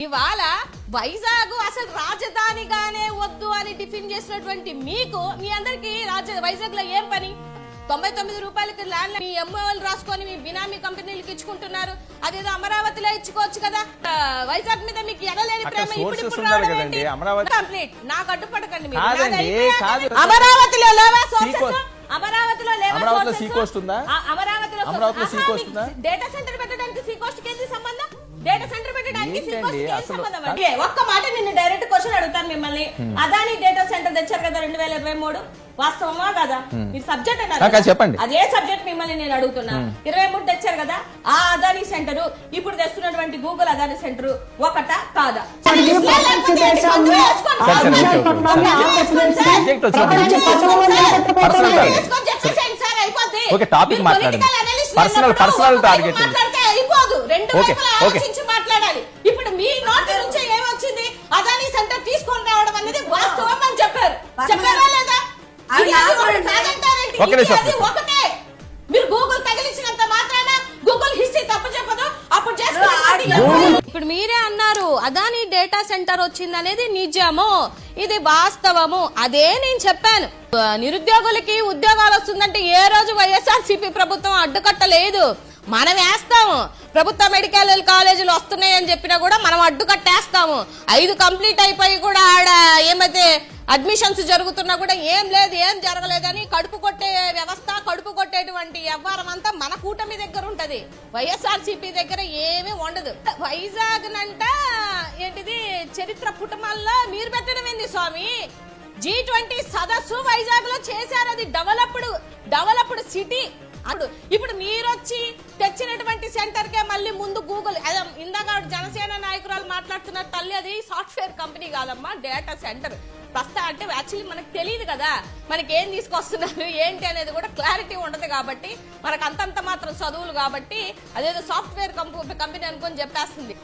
ఇవాళ వైజాగ్ అసలు రాజధానిగానే వద్దు అని టిఫిన్ చేసినటువంటి మీకు మీ అందరికి రాజ వైజాగ్లో ఏం పని? తొంభై తొమ్మిది రూపాయలకి ల్యాండ్ మీ ఎంఓలు రాసుకొని మీ బినామీ కంపెనీలకు ఇచ్చుకుంటున్నారు. అదేదో అమరావతిలో ఇచ్చుకోవచ్చు కదా. వైజాగ్ మీద మీకు ఎడలేని అక్కడ ప్రేమ ఇప్పుడు కంప్లీట్ నాకు అడ్డుపడకండి. అమరావతిలో లేవా. అమరావతిలో లేవా అమరావతిలో ఉందా? ఆ, అమరావతిలో? డేటా సెంటర్ పెట్టడానికి సీకోస్ట్కి ఏంది సంబంధం? డేటా సెంటర్ పెట్టడానికి? ఏ, ఒక్క మాట నిన్ను డైరెక్ట్ క్వశ్చన్ అడుగుతాను మిమ్మల్ని. అదాని డేటా సెంటర్ తెచ్చారు కదా రెండు వేల ఇరవై మూడు? వాస్తవమా కదా? మీరు సబ్జెక్ట్ కాదు, చెప్పండి. అదే సబ్జెక్ట్ మిమ్మల్ని నేను అడుగుతున్నా? ఇరవై మూడు తెచ్చారు కదా ఆ అదాని సెంటర్ ఇప్పుడు తెస్తున్నటువంటి గూగుల్ అదాని సెంటర్ ఒకట కాదా? ఓకే, టాపిక్ మాట్లాడండి. పర్సనల్- పర్సనల్ టార్గెట్ రెండు వైపులా. ఆలోచించి మాట్లాడాలి. ఇప్పుడు మీ నోటి నుంచి ఏమొచ్చింది? అదాని సెంటర్ తీసుకొని రావడం అనేది వాస్తవం అని చెప్పారు. చెప్పారా లేదా. ఒకటి మీరు గూగుల్ తగిలించినంత మాత్రాన గూగుల్ హిస్టరీ తప్పు చెప్పదు. అప్పుడు Google- ఇప్పుడు మీరే అన్నారు అదాని డేటా సెంటర్ వచ్చింది అనేది నిజము. ఇది వాస్తవము. అదే నేను చెప్పాను. నిరుద్యోగులకి ఉద్యోగాలు వస్తుందంటే ఏ రోజు వైఎస్ఆర్సీపీ ప్రభుత్వం అడ్డుకట్టలేదు. మనం వేస్తాము. ప్రభుత్వ మెడికల్ కాలేజీలు వస్తున్నాయని చెప్పినా కూడా మనం అడ్డుకట్టేస్తాము ఐదు కంప్లీట్ అయిపోయి కూడా ఆడ ఏమైతే అడ్మిషన్స్ జరుగుతున్నా కూడా ఏం లేదు ఏం జరగలేదని కడుపు కొట్టే వ్యవస్థ కడుపు కొట్టేటువంటి వ్యవహారం అంతా మన కూటమి దగ్గర ఉంటది. వైఎస్ఆర్సీపీ దగ్గర ఏమీ ఉండదు వైజాగ్ నంట ఏంటిది చరిత్ర పుటమాల్లో మీరు పెట్టడం ఏంది స్వామి? జీ ట్వంటీ సదస్సు వైజాగ్లో చేశారు అది. డెవలప్డ్ డెవలప్డ్ సిటీ అప్పుడు ఇప్పుడు మీరు వచ్చి తెచ్చినటువంటి సెంటర్ కే మళ్ళీ ముందు గూగుల్ అదే ఇందాక జనసేన నాయకురాలు మాట్లాడుతున్నారు తల్లి అది సాఫ్ట్వేర్ కంపెనీ కాదమ్మా డేటా సెంటర్. ప్రస్తుతం అంటే యాక్చువల్లీ మనకు తెలియదు కదా మనకి ఏం తీసుకొస్తున్నారు ఏంటి అనేది కూడా క్లారిటీ ఉండదు కాబట్టి మనకు అంతంత మాత్రం చదువులు కాబట్టి అదేదో సాఫ్ట్వేర్ కంపెనీ అనుకొని చెప్పేస్తుంది.